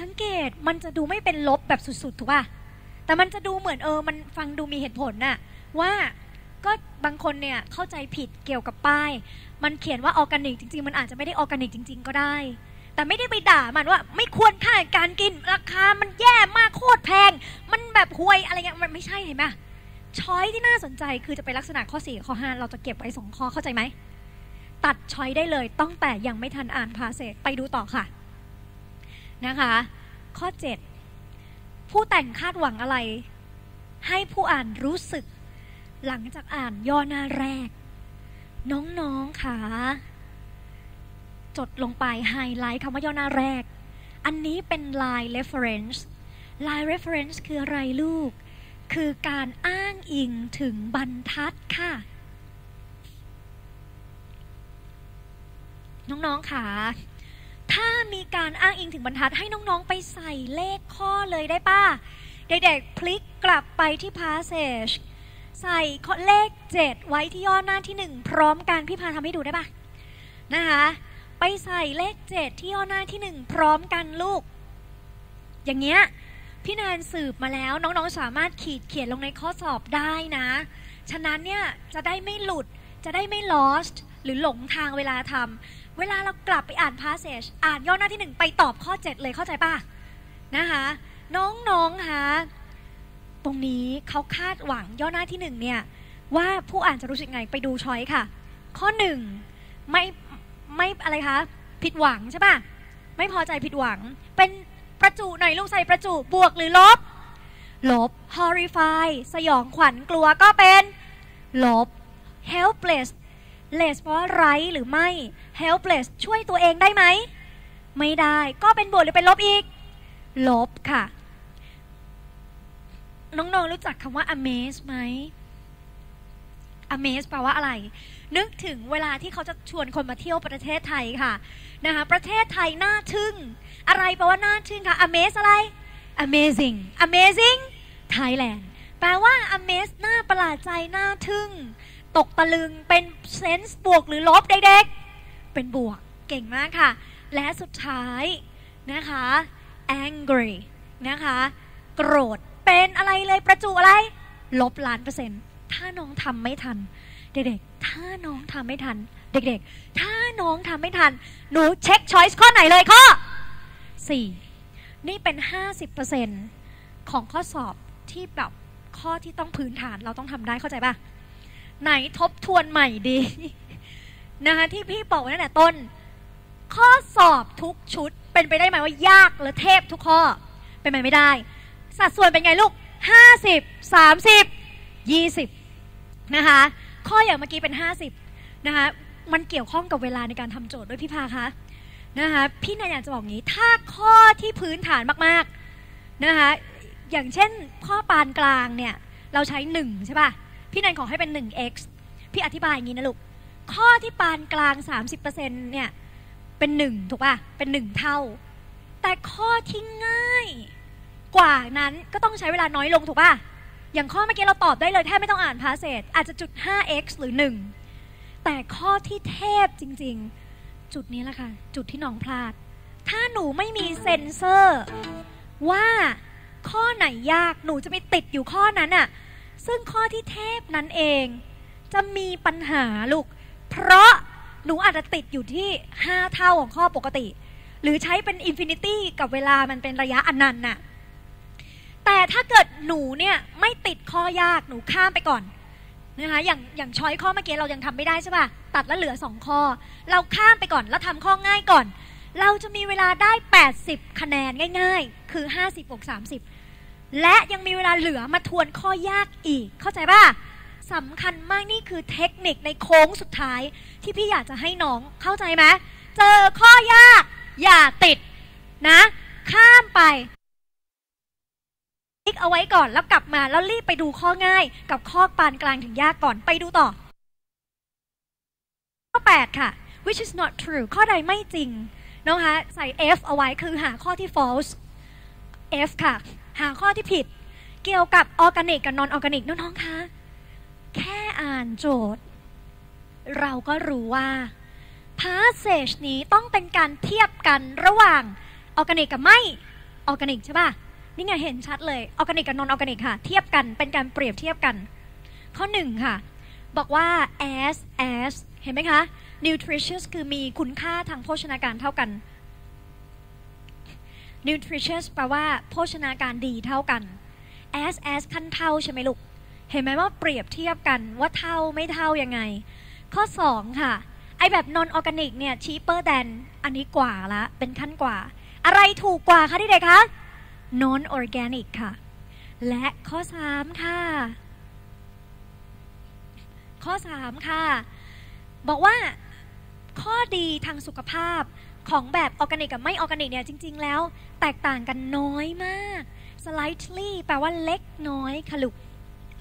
สังเกตมันจะดูไม่เป็นลบแบบสุดๆถูกป่ะแต่มันจะดูเหมือนเออ มันฟังดูมีเหตุผลน่ะว่าก็บางคนเนี่ยเข้าใจผิดเกี่ยวกับป้าย มันเขียนว่าออร์แกนิกจริงๆ มันอาจจะไม่ได้ออร์แกนิกจริง ๆ ก็ได้ แต่ไม่ได้ไปด่ามันว่า ไม่ควรค่าการกินราคามันแย่มากโคตรแพง มันแบบห่วยอะไรเงี้ยมันไม่ใช่เห็นไหมช้อยที่น่าสนใจคือจะเป็นลักษณะข้อ4ข้อ5เราจะเก็บไว้สองข้อเข้าใจไหมตัดช้อยได้เลยต้องแต่ยังไม่ทันอ่านพาเสร็จไปดูต่อค่ะ นะคะ ข้อ 7 ผู้แต่งคาดหวังอะไร ให้ผู้อ่านรู้สึก หลังจากอ่านย่อหน้าแรก น้องๆค่ะจดลงไปไฮไลท์คำว่าย่อหน้าแรก อันนี้เป็น line reference line reference คืออะไรลูก คือการอ้างอิงถึงบรรทัดค่ะ น้องๆค่ะ ถ้ามีการอ้างอิงถึงบรรทัดให้น้องๆไปใส่เลขข้อเลยได้ป่ะ เด็กๆพลิกกลับไปที่ passage ใส่ข้อเลข 7 ไว้ที่ย่อหน้าที่ 1 พร้อมกันพี่พาทำให้ดูได้ป่ะ นะคะ ไปใส่เลข 7 ที่ย่อหน้าที่ 1 พร้อมกันลูก อย่างเงี้ยพี่แนนสืบมาแล้วน้องๆสามารถขีดเขียนลงในข้อสอบได้นะ ฉะนั้นเนี่ยจะได้ไม่หลุดจะได้ไม่ lost หรือหลงทางเวลาทำ เวลาเรากลับไปอ่าน passage อ่านย่อหน้าที่หนึ่งไปตอบข้อ 7 เลยเข้าใจป่ะนะคะน้องๆคะตรงนี้เขาคาดหวังย่อหน้าที่หนึ่งเนี่ยว่าผู้อ่านจะรู้สึกไงไปดูช้อยค่ะ ข้อหนึ่งไม่ไม่อะไรคะผิดหวังใช่ป่ะไม่พอใจผิดหวัง เป็นประจุหน่อยลูกใส่ประจุบวกหรือลบ ลบ horrify สยองขวัญกลัวก็เป็นลบ helpless less เพราะว่าไรหรือไม่ helpless ช่วยตัวเองได้ไหม ไม่ได้ก็เป็นบวกหรือเป็นลบอีก ลบค่ะ น้องๆรู้จักคำว่า amaze ไหม amaze แปลว่าอะไร นึกถึงเวลาที่เขาจะชวนคนมาเที่ยวประเทศไทยค่ะนะคะประเทศไทยน่าทึ่ง อะไรแปลว่าน่าทึ่งคะ amaze อะไร amazing amazing Thailand แปลว่า amaze น่าประหลาดใจน่าทึ่ง ตกตะลึงเป็นเซนส์บวกหรือลบเด็กๆ เป็นบวกเก่งมากค่ะ และสุดท้ายนะคะ angry นะคะ โกรธเป็นอะไรเลยประจุอะไร ลบล้านเปอร์เซ็นต์ถ้าน้องทำไม่ทัน เด็กๆ ถ้าน้องทำไม่ทัน เด็กๆ ถ้าน้องทำไม่ทัน หนูเช็คช้อยส์ข้อไหนเลยข้อ 4 นี่เป็น 50%ของข้อสอบที่แบบข้อที่ต้องพื้นฐานเราต้องทำได้เข้าใจป่ะ ไหนทบทวนใหม่ดี นะคะที่พี่บอกไว้ตั้งแต่ต้น ข้อสอบทุกชุดเป็นไปได้ไหมว่ายากหรือเทพทุกข้อ เป็นไปไม่ได้ สัดส่วนเป็นไงลูก50 30 20นะคะข้ออย่างเมื่อกี้เป็น50นะคะมันเกี่ยวข้องกับเวลาในการทำโจทย์ด้วยพี่พาคะนะคะพี่นายอยากจะบอกงี้ ถ้าข้อที่พื้นฐานมากๆนะคะอย่างเช่นข้อปานกลางเนี่ย เราใช้1ใช่ป่ะ พี่นันขอให้เป็น 1x พี่อธิบายอย่างนี้นะลูก ข้อที่ปานกลาง 30%เนี่ยเป็น 1 ถูกป่ะ เป็น 1 เท่า แต่ข้อที่ง่าย กว่านั้นก็ต้องใช้เวลาน้อยลงถูกป่ะ อย่างข้อเมื่อกี้เราตอบได้เลยแทบไม่ต้องอ่านพาเศษ อาจจะจุด 5x หรือ 1 แต่ข้อที่เทพจริง ๆ จุดนี้แหละค่ะ จุดที่น้องพลาด ถ้าหนูไม่มีเซ็นเซอร์ ว่าข้อไหนยากหนูจะไปติดอยู่ข้อนั้นอะ ซึ่งข้อที่เทพนั้นเอง จะมีปัญหาลูก เพราะหนูอาจจะติดอยู่ที่ 5 เท่าของข้อปกติ หรือใช้เป็นอินฟินิตี้กับเวลามันเป็นระยะอนันต์น่ะ แต่ถ้าเกิดหนูเนี่ยไม่ติดข้อยากหนูข้ามไปก่อนนะคะอย่างอย่างช้อยข้อเมื่อกี้เรายังทำไม่ได้ใช่ป่ะ ตัดแล้วเหลือ 2 ข้อ เราข้ามไปก่อนแล้วทำข้อง่ายก่อน เราจะมีเวลาได้ 80 คะแนนง่าย ๆ คือ 50บวก30 และยังมีเวลาเหลือมาทวนข้อยากอีก เข้าใจป่ะสำคัญมากนี่คือเทคนิคในโค้งสุดท้าย ที่พี่อยากจะให้น้องเข้าใจไหมเจอข้อยาก อย่าติดนะ ข้ามไปติ๊กเอาไว้ก่อนแล้วกลับมาแล้วรีบไปดูข้อง่าย กับข้อปานกลางถึงยากก่อนไปดูต่อ ข้อ 8 ค่ะ which is not true ข้อใดไม่จริงนะคะใส่ F เอาไว้คือหาข้อที่ false F ค่ะ หาข้อที่ผิด เกี่ยวกับออร์แกนิกกับนอนออร์แกนิกน้องๆคะแค่อ่านโจทย์ เราก็รู้ว่า passage นี้ต้องเป็นการเทียบกันระหว่างออร์แกนิกกับไม่ออร์แกนิกใช่ป่ะนี่ไงเห็นชัดเลยออร์แกนิกกับนอนออร์แกนิกค่ะ เทียบกันเป็นการเปรียบเทียบกัน ข้อหนึ่งค่ะ บอกว่า as as เห็นไหมคะ nutritious คือมีคุณค่าทางโภชนาการเท่ากัน nutritious แปลว่าโภชนาการดีเท่ากัน as as ขั้นเท่าใช่ไหมลูก เห็นไหมว่าเปรียบเทียบกันว่าเท่าไม่เท่ายังไง ข้อ 2 ค่ะ ไอแบบ non organic เนี่ย cheaper than อันนี้กว่าละเป็นขั้นกว่า อะไรถูกกว่าคะที่เด็กคะ non organic ค่ะ และข้อ 3 ค่ะ ข้อ 3 ค่ะ บอกว่าข้อดีทางสุขภาพ ของแบบออร์แกนิกกับไม่ออร์แกนิกเนี่ยจริง ๆ แล้ว แตกต่างกันน้อยมาก slightly แปลว่าเล็กน้อยขลุก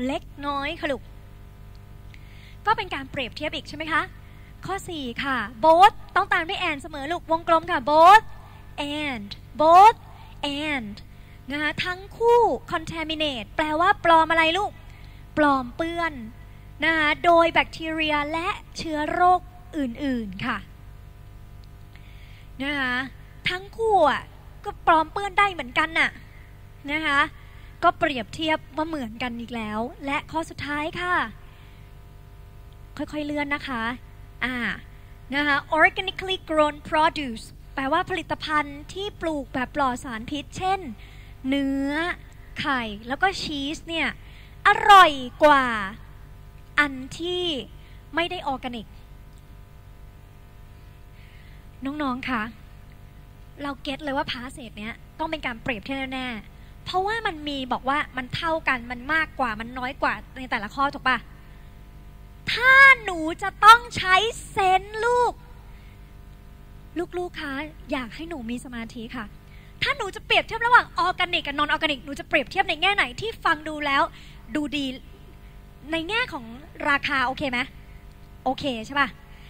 เล็กน้อยขลุก ก็เป็นการเปรียบเทียบอีกใช่ไหมคะ ข้อ 4 ค่ะ both ต้องตามด้วย and เสมอลูกวงกลมค่ะ both and both and นะคะทั้งคู่ contaminate แปลว่าปลอมอะไรลูก ปลอมเปื้อนนะคะโดยแบคทีเรียและเชื้อโรคอื่น ๆ ค่ะ นะคะทั้งคู่อะก็ปลอมเปื้อนได้เหมือนกันน่ะนะคะก็เปรียบเทียบว่าเหมือนกันอีกแล้ว และข้อสุดท้ายค่ะ ค่อยๆเลื่อนนะคะอ่านะคะ organically grown produce แปลว่าผลิตภัณฑ์ที่ปลูกแบบปลอดสารพิษ เช่น เนื้อ ไข่ แล้วก็ชีสเนี่ย อร่อยกว่าอันที่ไม่ได้ออร์แกนิก น้องๆคะเราเก็ตเลยว่าพาเศษเนี้ยต้องเป็นการเปรียบเทียบแน่ๆเพราะว่ามันมีบอกว่ามันเท่ากันมันมากกว่ามันน้อยกว่าในแต่ละข้อถูกปะถ้าหนูจะต้องใช้เซนลูก ลูกๆคะอยากให้หนูมีสมาธิค่ะ ถ้าหนูจะเปรียบเทียบระหว่างออร์แกนิกกับนอนออร์แกนิกหนูจะเปรียบเทียบในแง่ไหนที่ฟังดูแล้ว ดูดีในแง่ของราคาโอเคไหมโอเคใช่ปะ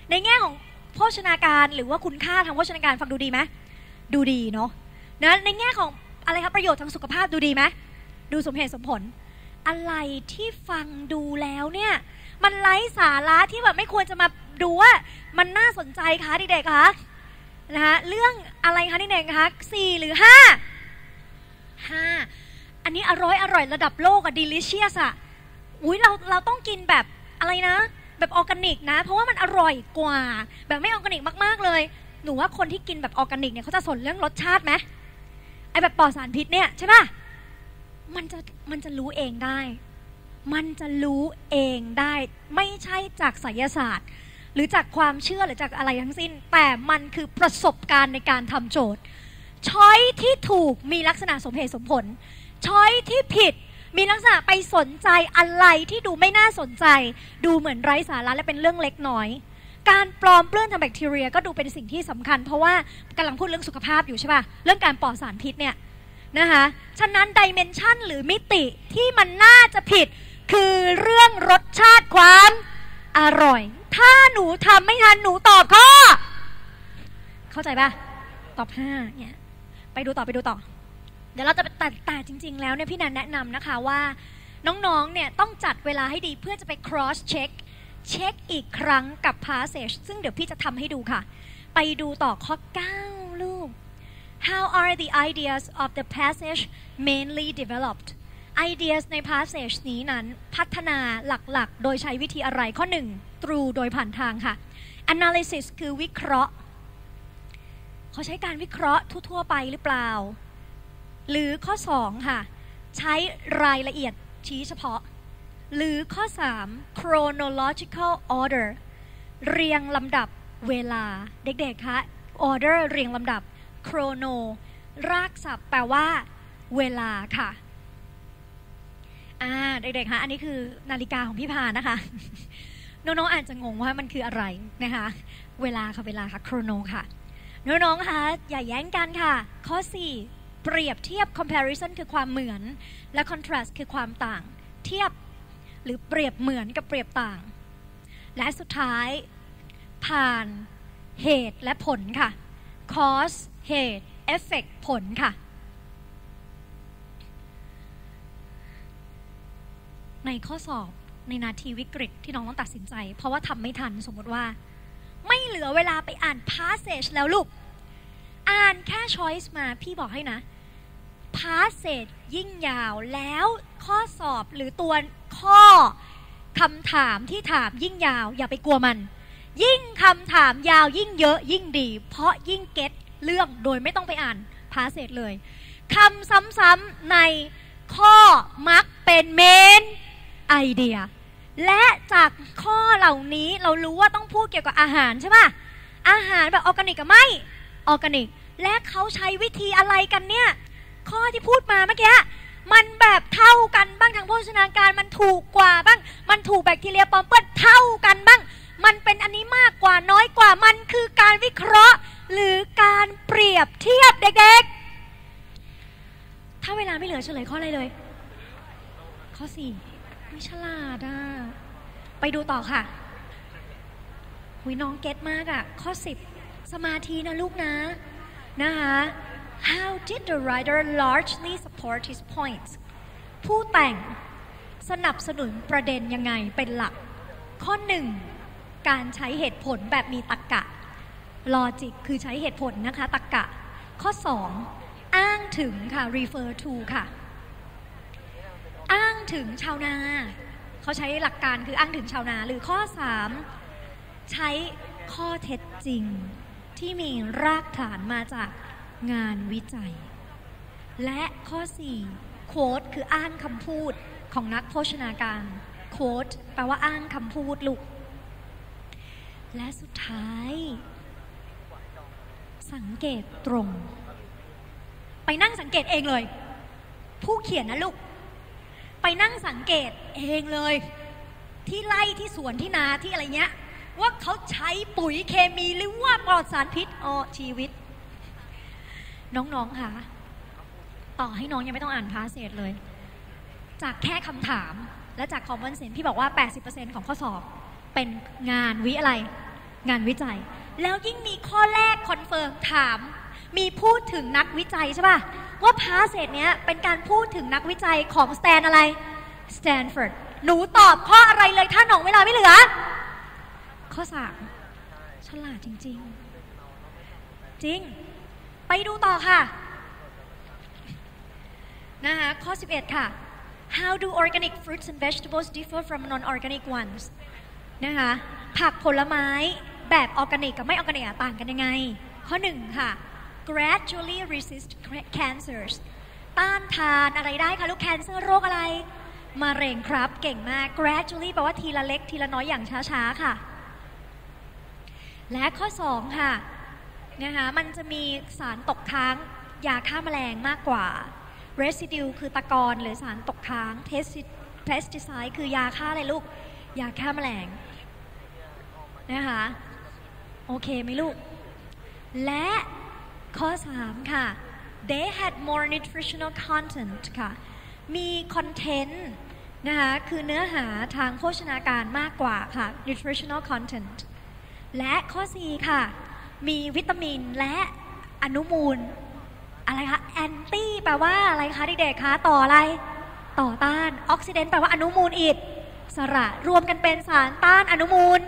ในแง่ของ โภชนาการหรือว่าคุณค่าทางโภชนาการฟังดูดีไหมดูดีเนาะนะในแง่ของอะไรครับประโยชน์ทางสุขภาพดูดีไหมดูสมเหตุสมผล อะไรที่ฟังดูแล้วเนี่ย มันไร้สาระที่แบบไม่ควรจะมาดูว่ามันน่าสนใจคะเด็กๆคะนะคะเรื่องอะไรคะเด็กๆคะสี่หรือห้าห้าอันนี้อร่อยอร่อยระดับโลกอะ delicious อะอุ้ยเราเราต้องกินแบบอะไรนะ แบบออร์แกนิกนะ เพราะว่ามันอร่อยกว่า แบบไม่ออร์แกนิกมากๆเลย หนูว่าคนที่กินแบบออร์แกนิกเนี่ยเขาจะสนเรื่องรสชาติไหมไอแบบปลอดสารพิษเนี่ยใช่ป่ะมันจะมันจะรู้เองได้ มันจะรู้เองได้ ไม่ใช่จากไสยศาสตร์ หรือจากความเชื่อหรือจากอะไรทั้งสิ้น แต่มันคือประสบการณ์ในการทำโจทย์ช้อยที่ถูกมีลักษณะสมเหตุสมผลช้อยที่ผิด มีลักษณะไปสนใจอะไรที่ดูไม่น่าสนใจ ดูเหมือนไร้สาระและเป็นเรื่องเล็กน้อย การปลอมเปลื้อนทางแบคทีเรียก็ดูเป็นสิ่งที่สำคัญ เพราะว่ากำลังพูดเรื่องสุขภาพอยู่ใช่ป่ะเรื่องการปลอดสารพิษเนี่ยนะคะฉะนั้นดิเมนชันหรือมิติที่มันน่าจะผิด คือเรื่องรสชาติความอร่อย ถ้าหนูทำไม่ทันหนูตอบข้อ เข้าใจป่ะตอบห้าเนี่ยไปดูต่อไปดูต่อ ดี๋ยวเราจะไปแต่แต่จริง ๆ แล้วเนี่ยพี่นันแนะนำนะคะว่าน้องๆเนี่ยต้องจัดเวลาให้ดีเพื่อจะไป cross check เช็คอีกครั้งกับ passage ซึ่งเดี๋ยวพี่จะทำให้ดูค่ะ ไปดูต่อข้อ 9 ลูก How are the ideas of the passage mainly developed ideas ใน passage นี้นั้นพัฒนาหลักๆ โดยใช้วิธีอะไรข้อ 1 through โดยผ่านทางค่ะ analysis คือวิเคราะห์ เขาใช้การวิเคราะห์ทั่วๆ ไปหรือเปล่า หรือข้อ 2 ค่ะ ใช้รายละเอียดชี้เฉพาะ หรือข้อ 3 chronological order เรียงลำดับเวลาเด็กๆคะ order เรียงลำดับ chrono รากศัพท์แปลว่า เวลาค่ะอ่าเด็กๆคะอันนี้คือนาฬิกาของพี่พานะคะ น้องๆอาจจะงงว่ามันคืออะไรนะคะ เวลาค่ะเวลาค่ะ chrono ค่ะ น้องๆคะอย่าแย้งกันค่ะ ข้อ 4 เปรียบเทียบ comparison คือความเหมือน และ contrast คือความต่าง เทียบหรือเปรียบเหมือนกับเปรียบต่าง และสุดท้าย ผ่านเหตุและผลค่ะ cause เหตุ effect ผลค่ะ ในข้อสอบในนาทีวิกฤตที่น้องต้องตัดสินใจ เพราะว่าทำไม่ทันสมมติว่า ไม่เหลือเวลาไปอ่าน passage แล้วลูก อ่านแค่ choice มาพี่บอกให้นะ พาสเซจยิ่งยาวแล้วข้อสอบหรือตัวข้อคำถามที่ถามยิ่งยาว อย่าไปกลัวมัน ยิ่งคำถามยาวยิ่งเยอะยิ่งดี เพราะยิ่งเก็ตเรื่องโดยไม่ต้องไปอ่านพาสเซจเลยคำซ้ำๆในข้อมักเป็นเมนไอเดีย และจากข้อเหล่านี้เรารู้ว่าต้องพูดเกี่ยวกับอาหารใช่ปะอาหารแบบออร์แกนิกกับไม่ออร์แกนิก และเขาใช้วิธีอะไรกันเนี่ย ข้อที่พูดมาเมื่อกี้มันแบบเท่ากันบ้างทางโภชนาการมันถูกกว่าบ้าง มันถูกแบคทีเรียปอมเปื้อนเท่ากันบ้าง มันเป็นอันนี้มากกว่าน้อยกว่ามันคือการวิเคราะห์ หรือการเปรียบเทียบเด็กๆ ถ้าเวลาไม่เหลือเฉลยข้ออะไรเลย ข้อสี่ไม่ฉลาดอะไปดูต่อค่ะหุยน้องเก็ตมากอะข้อ10สมาธินะลูกนะนะคะ How did the writer largely support his points ผู้แต่งสนับสนุนประเด็นยังไงเป็นหลัก ข้อ1การใช้เหตุผลแบบมีตรรกกะ logic คือใช้เหตุผลนะคะตรรกกะ ข้อ 2 อ้างถึงค่ะ refer to ค่ะ อ้างถึงชาวนา เขาใช้หลักการคืออ้างถึงชาวนา หรือข้อ 3 ใช้ข้อเท็จจริงที่มีรากฐานมาจาก งานวิจัย และข้อ4 quote คืออ้างคำพูดของนักโภชนาการ quote แปลว่าอ้างคำพูดลูก และสุดท้าย สังเกตตรง ไปนั่งสังเกตเองเลย ผู้เขียนนะลูก ไปนั่งสังเกตเองเลย ที่ไร่ที่สวนที่นาที่อะไรเงี้ยว่าเขาใช้ปุ๋ยเคมีหรือว่าปลอดสารพิษอ๋อชีวิต น้องๆค่ะ ต่อให้น้องยังไม่ต้องอ่านพาสเซจเลย จากแค่คำถามและจากคอมมอนเซนพี่บอกว่า 80%ของข้อสอบเป็นงานวิอะไร งานวิจัย แล้วยิ่งมีข้อแรกคอนเฟิร์มถาม มีพูดถึงนักวิจัยใช่ป่ะ ว่าพาสเซจเนี้ยเป็นการพูดถึงนักวิจัยของสแตนอะไรสแตนฟอร์ดหนูตอบข้ออะไรเลยถ้าหนองเวลาไม่เหลือ ข้อสามฉลาดจริง ๆ จริง ไปดูต่อค่ะนะคะข้อ 11 ค่ะ How do organic fruits and vegetables differ from non-organic ones นะคะผักผลไม้แบบออร์แกนิกกับไม่ออร์แกนิกต่างกันยังไง ข้อ 1 ค่ะ gradually resist cancers ต้านทานอะไรได้คะ ลูก cancer โรคอะไรมะเร็งครับ เก่งมาก gradually แปลว่าทีละเล็กทีละน้อยอย่างช้าๆ ค่ะ และข้อ 2 ค่ะ นะคะมันจะมีสารตกค้างยาฆ่าแมลงมากกว่า residue คือตะกอนหรือสารตกค้าง pesticide คือยาฆ่าอะไรลูก ยาฆ่าแมลงนะคะโอเคไหมลูก และข้อ 3 ค่ะ they had more nutritional content ค่ะ มีคอนเทนต์นะคะคือเนื้อหาทางโภชนาการมากกว่าค่ะ nutritional content และข้อ 4 ค่ะ มีวิตามินและอนุมูล อะไรคะแอนตี้แปลว่าอะไรคะเด็กๆคะต่ออะไร ต่อต้านออกซิเดนต์แปลว่าอนุมูลอิสระรวมกันเป็นสารต้านอนุมูล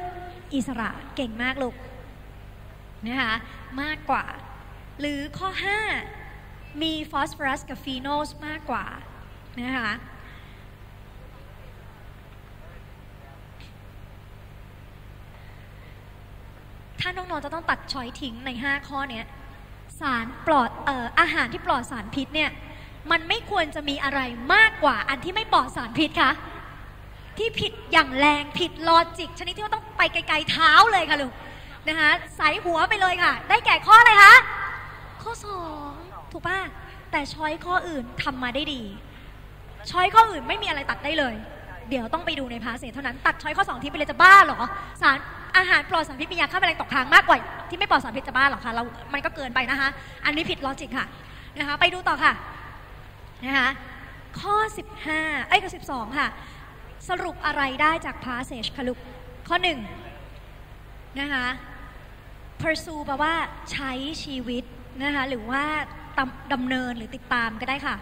อิสระเก่งมากลูกนะคะมากกว่า หรือข้อ 5 มีฟอสฟอรัสกับฟีโนสมากกว่านะคะ ถ้าน้องๆจะต้องตัดช้อยทิ้งใน 5 ข้อเนี้ยสารปลอดเอ่ออาหารที่ปลอดสารพิษเนี่ยมันไม่ควรจะมีอะไรมากกว่าอันที่ไม่ปลอดสารพิษคะที่ผิดอย่างแรงผิดลอจิก ชนิดที่ว่าต้องไปไกลๆเท้าเลยค่ะลูกนะคะใส่หัวไปเลยค่ะ ได้แก่ข้ออะไรคะข้อ2ถูกป่ะแต่ช้อยข้ออื่นทำมาได้ดีช้อยข้ออื่นไม่มีอะไรตัดได้เลย เดี๋ยวต้องไปดูในพาเศษเท่านั้น ตัดช้อยข้อ2ทิ้งไปเลยจะบ้าเหรอสาร อาหารปลอดสารพิษมียาฆ่าแมลงตกค้างมากกว่าที่ไม่ปลอดสารพิษจะบ้าหรอคะเรา มันก็เกินไปนะคะ อันนี้ผิดลอจิกค่ะนะคะ ไปดูต่อค่ะนะคะข้อ 15เอ้ยข้อ12 ค่ะ สรุปอะไรได้จาก passage คะลูกข้อ 1 นะคะ pursue แปลว่าใช้ชีวิตนะคะหรือว่าดำดำเนินหรือติดตามก็ได้ค่ะ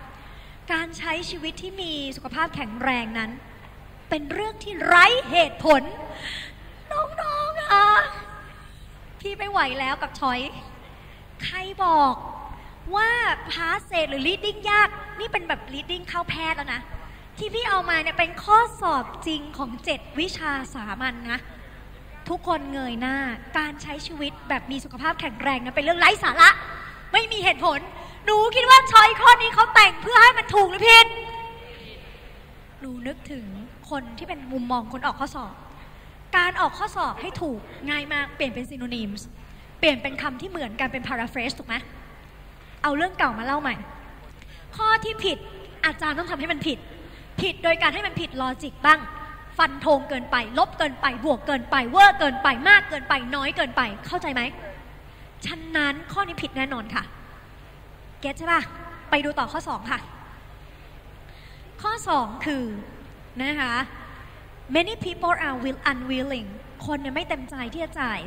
การใช้ชีวิตที่มีสุขภาพแข็งแรงนั้น เป็นเรื่องที่ไร้เหตุผล พี่ไม่ไหวแล้วกับชอย ใครบอกว่าพาสเซหรือ reading ยาก นี่เป็นแบบ reading เข้าแพทย์แล้วนะ ที่พี่เอามาเนี่ยเป็นข้อสอบจริงของ7วิชาสามัญนนะ ทุกคนเงยหน้า การใช้ชีวิตแบบมีสุขภาพแข็งแรงนะเป็นเรื่องไร้สาระ ไม่มีเหตุผล หนูคิดว่าชอยข้อนี้เขาแต่งเพื่อให้มันถูกหรือผิด หนูนึกถึงคนที่เป็นมุมมองคนออกข้อสอบ การออกข้อสอบให้ถูกง่ายมากเปลี่ยนเป็น synonyms เปลี่ยนเป็นคำที่เหมือนกันเป็น paraphrase ถูกไหมเอาเรื่องเก่ามาเล่าใหม่ ข้อที่ผิดอาจารย์ต้องทำให้มันผิด ผิดโดยการให้มันผิดลอจิกบ้าง ฟันธงเกินไป ลบเกินไป บวกเกินไป เวอร์เกินไป มากเกินไป น้อยเกินไป เข้าใจไหมฉะนั้นข้อนี้ผิดแน่นอนค่ะ เก็ตใช่ปะไปดูต่อข้อ 2 ค่ะ ข้อ 2 คือนะคะ many people are will unwilling คนเนี่ยไม่เต็มใจที่จะจ่าย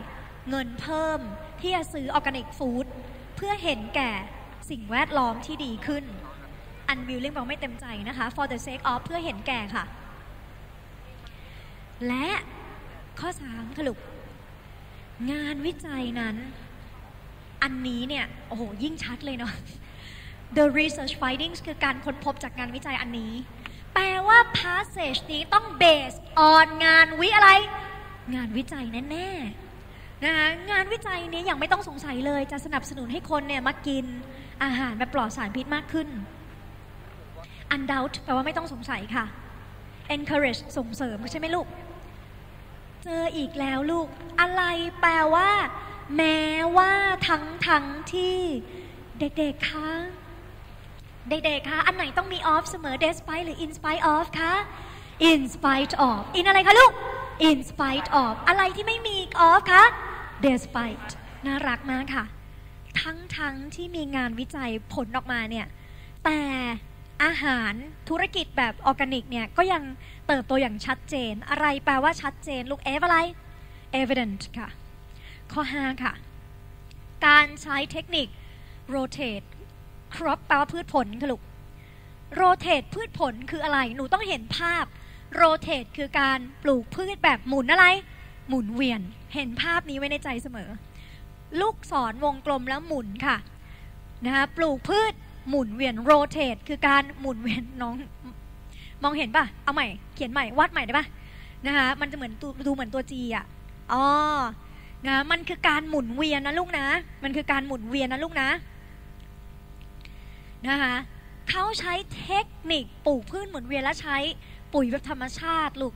เงินเพิ่มที่จะซื้อออร์แกนิกฟู้ดเพื่อเห็นแก่สิ่งแวดล้อมที่ดีขึ้น unwilling แปลว่าไม่เต็มใจนะคะ for the sake of เพื่อเห็นแก่ค่ะ และข้อ3ค่ะลูกงานวิจัยนั้น อันนี้เนี่ย โอ้โห ยิ่งชัดเลยเนาะ The research findings คือการค้นพบจากงานวิจัยอันนี้ แปลว่า passage นี้ต้อง based on งานวิอะไร งานวิจัยแน่ๆนะคะงานวิจัยนี้อยังไม่ต้องสงสัยเลยจะสนับสนุนให้คนเนี่ยมากินอาหารแบบปลอดสารพิษมากขึ้น undoubt แปลว่าไม่ต้องสงสัยค่ะ encourage ส่งเสริมใช่ไหมลูก เจออีกแล้วลูก อะไรแปลว่า แม้ว่าทั้งทั้งที่เด็กๆคะ เด็กๆคะอันไหนต้องมี of เสมอ despite หรือ in spite of คะ in spite of in อะไรคะลูก in spite of อะไรที่ไม่มี of คะ despite น่ารักมากค่ะ ทั้งทั้งที่มีงานวิจัยผลออกมาเนี่ย แต่อาหารธุรกิจแบบออร์แกนิกเนี่ย ก็ยังเติบโตอย่างชัดเจน อะไรแปลว่าชัดเจน ลูก F อะไร evident ค่ะ ข้อ 5 ค่ะ การใช้เทคนิค rotate crop แปลว่าพืชผลค่ะลูก rotate พืชผลคืออะไร หนูต้องเห็นภาพ rotate คือการปลูกพืชแบบหมุนอะไร หมุนเวียน เห็นภาพนี้ไว้ในใจเสมอ ลูกศรวงกลมแล้วหมุนค่ะนะคะปลูกพืชหมุนเวียน rotate คือการหมุนเวียนน้อง มองเห็นปะเอาใหม่ เขียนใหม่วาดใหม่ได้ปะนะคะมันจะเหมือนดูเหมือนตัวจีอะอ๋อนะมันคือการหมุนเวียนนะลูกนะ มันคือการหมุนเวียนนะลูกนะ นะคะเขาใช้เทคนิคปลูกพืชหมุนเวียนและใช้ปุ๋ยแบบธรรมชาติลูก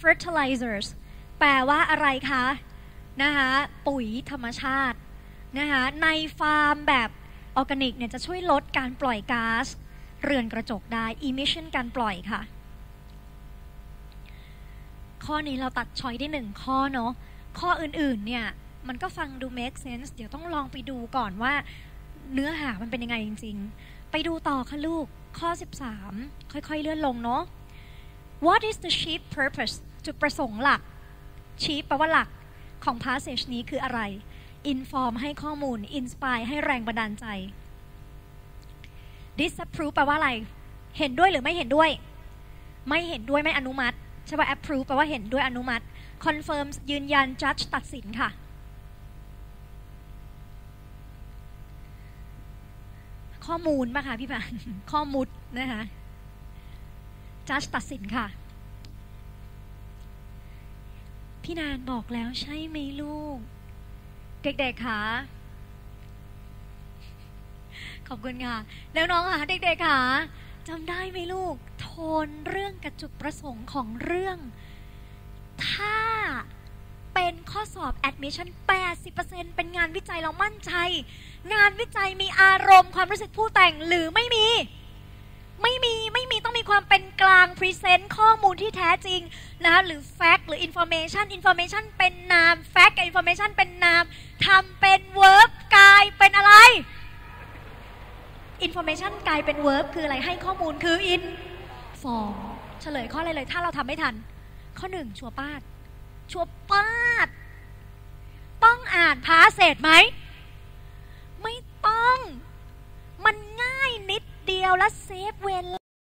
fertilizers แปลว่าอะไรคะนะคะปุ๋ยธรรมชาตินะคะในฟาร์มแบบออร์แกนิกเนี่ยจะช่วยลดการปล่อยก๊าซเรือนกระจกได้ emission การปล่อยค่ะ ข้อนี้เราตัดชอยได้หนึ่งข้อเนาะข้ออื่นๆเนี่ยมันก็ฟังดู make sense เดี๋ยวต้องลองไปดูก่อนว่าเนื้อหามันเป็นยังไงจริง ๆ ไปดูต่อค่ะลูก ข้อ 13 ค่อยๆ เลื่อนลงเนาะ What is the chief purpose จุดประสงค์หลัก chief แปลว่าหลักของ passage นี้คืออะไร inform ให้ข้อมูล inspire ให้แรงบันดาลใจ disapprove แปลว่าอะไร เห็นด้วยหรือไม่เห็นด้วย ไม่เห็นด้วยไม่อนุมัติใช่ป่ะ approve แปลว่าเห็นด้วยอนุมัติ confirm ยืนยัน judge ตัดสินค่ะ ข้อมูลป่ะคะพี่ปานข้อมูลนะคะ judge ตัดสินค่ะ พี่นานบอกแล้วใช่ไหมลูก เด็กๆค่ะขอบคุณค่ะ แล้วน้องค่ะ เด็กๆค่ะจำได้ไหมลูก โทนเรื่องกับจุดประสงค์ของเรื่อง ถ้า เป็นข้อสอบ admission 80%เป็นงานวิจัยเรามั่นใจ งานวิจัยมีอารมณ์ความรู้สึกผู้แต่งหรือไม่มี ไม่มีไม่มีต้องมีความเป็นกลาง present ข้อมูลที่แท้จริงนะคะหรือ fact หรือ information information เป็นนาม fact กับ information เป็นนามทำเป็น verb กลายเป็นอะไร information กลายเป็น verb คืออะไรให้ข้อมูลคือ inform เฉลยข้ออะไรเลย ถ้าเราทำไม่ทัน ข้อหนึ่งชัวป้าด ชัวป้าด ต้องอ่านพาเศษไหม ไม่ต้อง มันง่ายนิดเดียวและเซฟเว